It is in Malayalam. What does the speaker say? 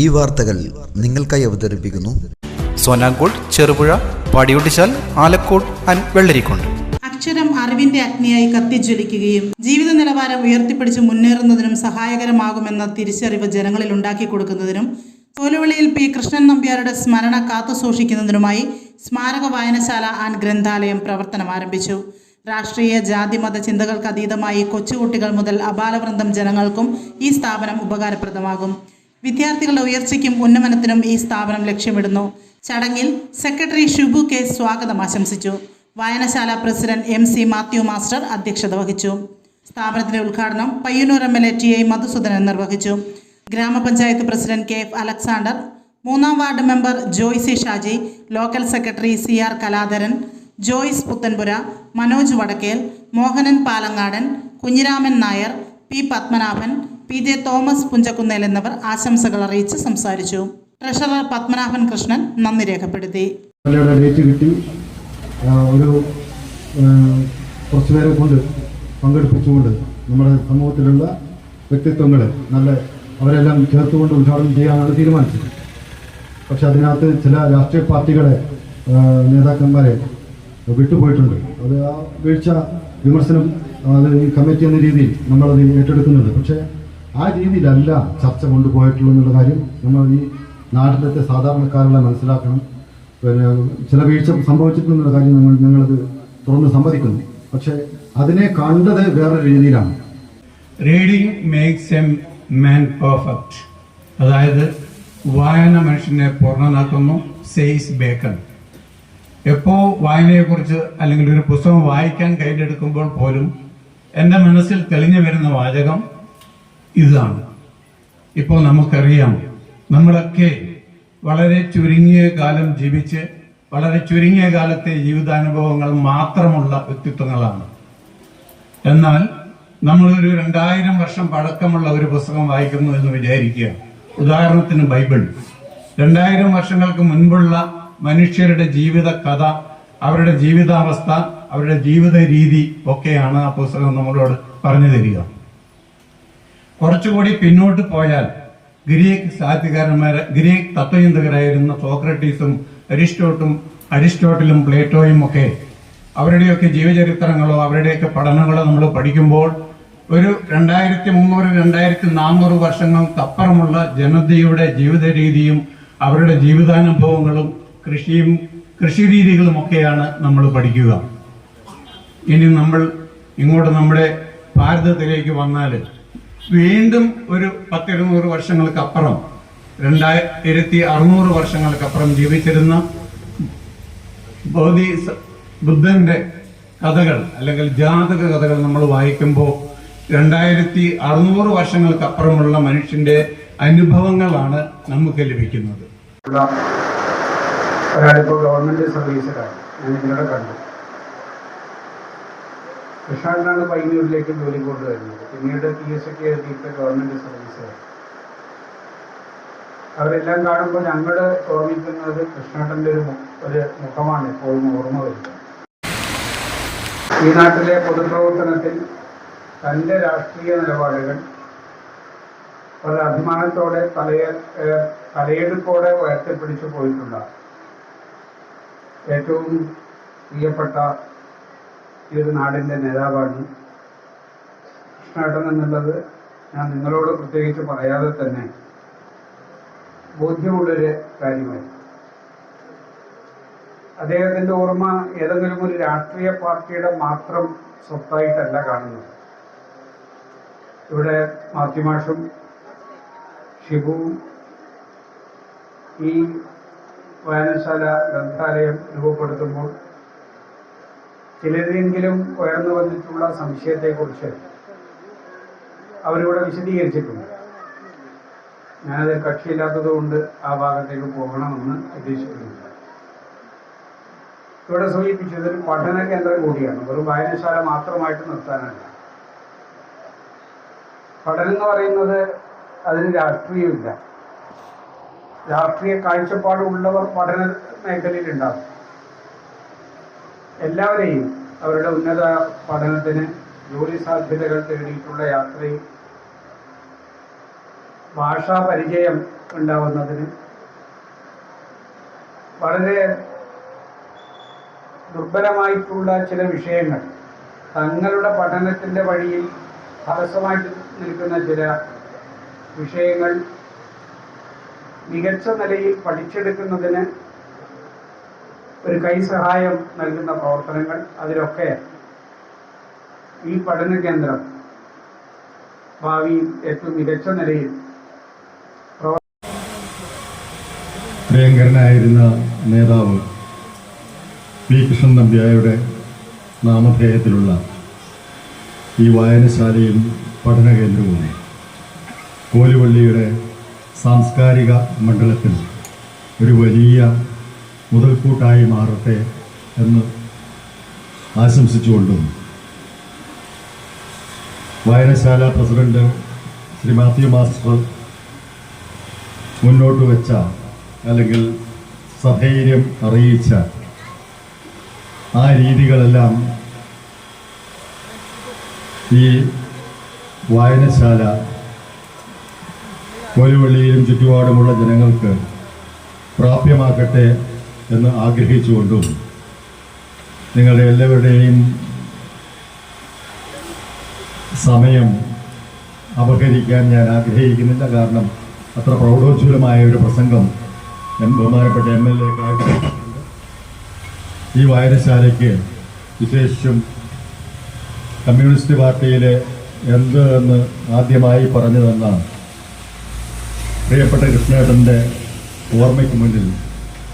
ഈ വാർത്തകൾ നിങ്ങൾക്കായി അവതരിപ്പിക്കുന്നു. സോനാങ്കോട് ചെറുപുഴ പടിയൊട്ടിച്ചാൽ ആലക്കോട് ആൻഡ് വെള്ളരിക്കുണ്ട് അക്ഷരം അറിവിന്റെ അഗ്നിയായി കത്തിജ്വലിക്കുകയും ജീവിത നിലവാരം ഉയർത്തിപ്പിടിച്ച് മുന്നേറുന്നതിനും സഹായകരമാകുമെന്ന തിരിച്ചറിവ് ജനങ്ങളിൽ ഉണ്ടാക്കി കൊടുക്കുന്നതിനും തോലുവിളിയിൽ പി. കൃഷ്ണൻ നമ്പ്യാരുടെ സ്മരണ കാത്തുസൂക്ഷിക്കുന്നതിനുമായി സ്മാരക വായനശാല ആൻഡ് ഗ്രന്ഥാലയം പ്രവർത്തനം ആരംഭിച്ചു. രാഷ്ട്രീയ ജാതി മത ചിന്തകൾക്ക് അതീതമായി കൊച്ചുകുട്ടികൾ മുതൽ അപാലവൃന്ദം ജനങ്ങൾക്കും ഈ സ്ഥാപനം ഉപകാരപ്രദമാകും. വിദ്യാർത്ഥികളുടെ ഉയർച്ചയ്ക്കും ഉന്നമനത്തിനും ഈ സ്ഥാപനം ലക്ഷ്യമിടുന്നു. ചടങ്ങിൽ സെക്രട്ടറി ഷിബു കെ സ്വാഗതം ആശംസിച്ചു. വായനശാല president M C Mathew master അധ്യക്ഷത വഹിച്ചു. സ്ഥാപനത്തിന്റെ ഉദ്ഘാടനം Payyanur M L A T I Madhusoodanan നിർവഹിച്ചു. ഗ്രാമപഞ്ചായത്ത് പ്രസിഡന്റ് കെ എഫ് അലക്സാണ്ടർ മൂന്നാം ward member Joycy Shaji local secretary C R Kaladharan Joyce Puthenpura Manoj Vadakkel Mohanan Palangadan Kunhiraman Nair P Padmanabhan P J Thomas Punchakunnel എന്നിവർ ആശംസകൾ അറിയിച്ച് സംസാരിച്ചു. ട്രഷറർ പത്മനാഭൻ കൃഷ്ണൻ നന്ദി രേഖപ്പെടുത്തി. ഒരു ആ, കുറച്ച് പേരെ കൊണ്ട് പങ്കെടുപ്പിച്ചുകൊണ്ട് നമ്മുടെ സമൂഹത്തിലുള്ള വ്യക്തിത്വങ്ങളെ നല്ല അവരെല്ലാം ചേർത്തുകൊണ്ട് ഉദ്ഘാടനം ചെയ്യാനാണ് തീരുമാനിച്ചത്. പക്ഷെ അതിനകത്ത് ചില രാഷ്ട്രീയ പാർട്ടികളെ നേതാക്കന്മാരെ വിട്ടുപോയിട്ടുണ്ട്. അത് ആ വീഴ്ച വിമർശനം അത് ഈ കമ്മിറ്റി എന്ന രീതിയിൽ നമ്മളത് ഏറ്റെടുക്കുന്നുണ്ട്. പക്ഷേ ആ രീതിയിലല്ല ചർച്ച കൊണ്ടുപോയിട്ടുള്ളൂ എന്നുള്ള കാര്യം നമ്മൾ ഈ നാട്ടിലത്തെ സാധാരണക്കാരെല്ലാം മനസ്സിലാക്കണം. പിന്നെ ചില വീഴ്ച സംഭവിച്ചിട്ടുണ്ടെന്നുള്ള കാര്യം നമ്മൾ ഞങ്ങളത് തുറന്ന് സമ്മതിക്കുന്നു. പക്ഷേ അതിനെ കണ്ടത് വേറൊരു രീതിയിലാണ്. Reading makes a man perfect അതായത് വായന മനുഷ്യനെ പൂർണനാക്കുന്നു സെയ്സ് ബേക്കൺ എപ്പോൾ വായനയെക്കുറിച്ച് അല്ലെങ്കിൽ ഒരു പുസ്തകം വായിക്കാൻ കയ്യിലെടുക്കുമ്പോൾ പോലും എന്റെ മനസ്സിൽ തെളിഞ്ഞു വരുന്ന വാചകം ഇതാണ്. ഇപ്പോൾ നമുക്കറിയാം നമ്മളൊക്കെ വളരെ ചുരുങ്ങിയ കാലം ജീവിച്ച് വളരെ ചുരുങ്ങിയ കാലത്തെ ജീവിതാനുഭവങ്ങൾ മാത്രമുള്ള വ്യക്തിത്വങ്ങളാണ്. എന്നാൽ നമ്മളൊരു രണ്ടായിരം വർഷം പഴക്കമുള്ള ഒരു പുസ്തകം വായിക്കുന്നു എന്ന് വിചാരിക്കുക. ഉദാഹരണത്തിന് ബൈബിൾ. രണ്ടായിരം വർഷങ്ങൾക്ക് മുൻപുള്ള മനുഷ്യരുടെ ജീവിത കഥ അവരുടെ ജീവിതാവസ്ഥ അവരുടെ ജീവിത രീതി ഒക്കെയാണ് ആ പുസ്തകം നമ്മളോട് പറഞ്ഞു തരിക. കുറച്ചുകൂടി പിന്നോട്ട് പോയാൽ ഗ്രീക്ക് സാഹിത്യകാരന്മാരെ ഗ്രീക്ക് തത്വചിന്തകരായിരുന്ന സോക്രട്ടീസും അരിസ്റ്റോട്ടും അരിസ്റ്റോട്ടിലും പ്ലേറ്റോയും ഒക്കെ അവരുടെയൊക്കെ ജീവചരിത്രങ്ങളോ അവരുടെയൊക്കെ പഠനങ്ങളോ നമ്മൾ പഠിക്കുമ്പോൾ ഒരു രണ്ടായിരത്തി മുന്നൂറ് രണ്ടായിരത്തി നാനൂറ് വർഷങ്ങൾക്കപ്പുറമുള്ള ജനതയുടെ ജീവിത രീതിയും അവരുടെ ജീവിതാനുഭവങ്ങളും കൃഷിയും കൃഷി രീതികളും ഒക്കെയാണ് നമ്മൾ പഠിക്കുക. ഇനി നമ്മൾ ഇങ്ങോട്ട് നമ്മുടെ ഭാരതത്തിലേക്ക് വന്നാൽ വീണ്ടും ഒരു പത്തിരുന്നൂറ് വർഷങ്ങൾക്കപ്പുറം രണ്ടായിരത്തി അറുന്നൂറ് വർഷങ്ങൾക്കപ്പുറം ജീവിച്ചിരുന്ന ബോധി ബുദ്ധന്റെ കഥകൾ അല്ലെങ്കിൽ ജാതക കഥകൾ നമ്മൾ വായിക്കുമ്പോൾ രണ്ടായിരത്തി അറുന്നൂറ് വർഷങ്ങൾക്കപ്പുറമുള്ള മനുഷ്യന്റെ അനുഭവങ്ങളാണ് നമുക്ക് ലഭിക്കുന്നത്. ഒരാളിപ്പോൾ ഗവൺമെന്റ് സർവീസിലാണ് ഞാൻ നിങ്ങളുടെ കണ്ടു. കൃഷ്ണനാണ് പയ്യന്നൂരിലേക്ക് ജോലി കൊണ്ടുവരുന്നത്. പിന്നീട് പി എസ് ഒക്കെ എഴുതിയിട്ട് ഗവൺമെന്റ് സർവീസുകാർ അവരെല്ലാം കാണുമ്പോൾ ഞങ്ങൾ ഓർമ്മിക്കുന്നത് കൃഷ്ണേട്ടന്റെ ഒരു ഒരു മുഖമാണ് എപ്പോഴും ഓർമ്മ വരുന്നത്. ഈ നാട്ടിലെ പൊതുപ്രവർത്തനത്തിൽ തന്റെ രാഷ്ട്രീയ നിലപാടുകൾ വളരെ അഭിമാനത്തോടെ തലയെ തലയെടുപ്പോടെ ഉയർത്തിപ്പിടിച്ചു പോയിട്ടുള്ള ഏറ്റവും പ്രിയപ്പെട്ട ഈ ഒരു നാടിന്റെ നേതാവാണ്? കൃഷ്ണേട്ടൻ എന്നുള്ളത് ഞാൻ നിങ്ങളോട് പ്രത്യേകിച്ച് പറയാതെ തന്നെ ബോധ്യമുള്ളൊരു കാര്യമായി. അദ്ദേഹത്തിന്റെ ഓർമ്മ ഏതെങ്കിലും ഒരു രാഷ്ട്രീയ പാർട്ടിയുടെ മാത്രം സ്വത്തായിട്ടല്ല കാണുന്നത്. ഇവിടെ മാത്യുമാഷും ഷിബുവും ഈ വായനശാല ഗ്രന്ഥാലയം രൂപപ്പെടുത്തുമ്പോൾ ചിലരെങ്കിലും ഉയർന്നു വന്നിട്ടുള്ള സംശയത്തെക്കുറിച്ച് അവരിവിടെ വിശദീകരിച്ചിട്ടുണ്ട്. ഞാനത് കക്ഷിയില്ലാത്തത് കൊണ്ട് ആ ഭാഗത്തേക്ക് പോകണമെന്ന് ഉദ്ദേശിക്കുന്നില്ല. ഇവിടെ സൂചിപ്പിച്ചത് ഒരു പഠന കേന്ദ്രം കൂടിയാണ്. വെറും വായനശാല മാത്രമായിട്ട് നിർത്താനല്ല. പഠനം എന്ന് പറയുന്നത് അതിന് രാഷ്ട്രീയമില്ല. രാഷ്ട്രീയ കാഴ്ചപ്പാടുള്ളവർ പഠന മേഖലയിൽ ഉണ്ടാകും. എല്ലാവരെയും അവരുടെ ഉന്നത പഠനത്തിന് ജോലി സാധ്യതകൾ തേടിയിട്ടുള്ള യാത്രയും ഭാഷാ പരിചയം ഉണ്ടാവുന്നതിന് വളരെ ദുർബലമായിട്ടുള്ള ചില വിഷയങ്ങൾ തങ്ങളുടെ പഠനത്തിന്റെ വഴിയിൽ തടസ്സമായിട്ട് നിൽക്കുന്ന ചില വിഷയങ്ങൾ മികച്ച നിലയിൽ പഠിച്ചെടുക്കുന്നതിന് ഒരു കൈ സഹായം നൽകുന്ന പ്രവർത്തനങ്ങൾ അതിലൊക്കെ ഈ പഠന കേന്ദ്രം ഭാവിയിൽ ഏറ്റവും മികച്ച നിലയിൽ പ്രിയങ്കരനായിരുന്ന നേതാവ് പി കൃഷ്ണൻ നമ്പ്യായുടെ നാമധേയത്തിലുള്ള ഈ വായനശാലയും പഠന കേന്ദ്രവും കോലുവള്ളിയുടെ സാംസ്കാരിക മണ്ഡലത്തിൽ ഒരു വലിയ മുതൽക്കൂട്ടായി മാറട്ടെ എന്ന് ആശംസിച്ചുകൊണ്ടും വായനശാല പ്രസിഡന്റ് ശ്രീ മാത്യു മാസ്റ്റർ മുന്നോട്ട് വെച്ച അല്ലെങ്കിൽ സധൈര്യം അറിയിച്ച ആ രീതികളെല്ലാം ഈ വായനശാല കോലുവള്ളിയിലും ചുറ്റുപാടുമുള്ള ജനങ്ങൾക്ക് പ്രാപ്യമാക്കട്ടെ എന്ന് ആഗ്രഹിച്ചുകൊണ്ടും നിങ്ങളുടെ എല്ലാവരുടെയും സമയം അപഹരിക്കാൻ ഞാൻ ആഗ്രഹിക്കുന്നില്ല. കാരണം അത്ര പ്രൗഢോജ്വലമായ ഒരു പ്രസംഗം എം ബഹുമാനപ്പെട്ട എം എൽ എ ഈ വായനശാലയ്ക്ക് വിശേഷം കമ്മ്യൂണിസ്റ്റ് പാർട്ടിയിലെ എന്ത് എന്ന് ആദ്യമായി പറഞ്ഞു തന്ന പ്രിയപ്പെട്ട കൃഷ്ണേട്ടന്റെ ഓർമ്മയ്ക്ക് മുന്നിൽ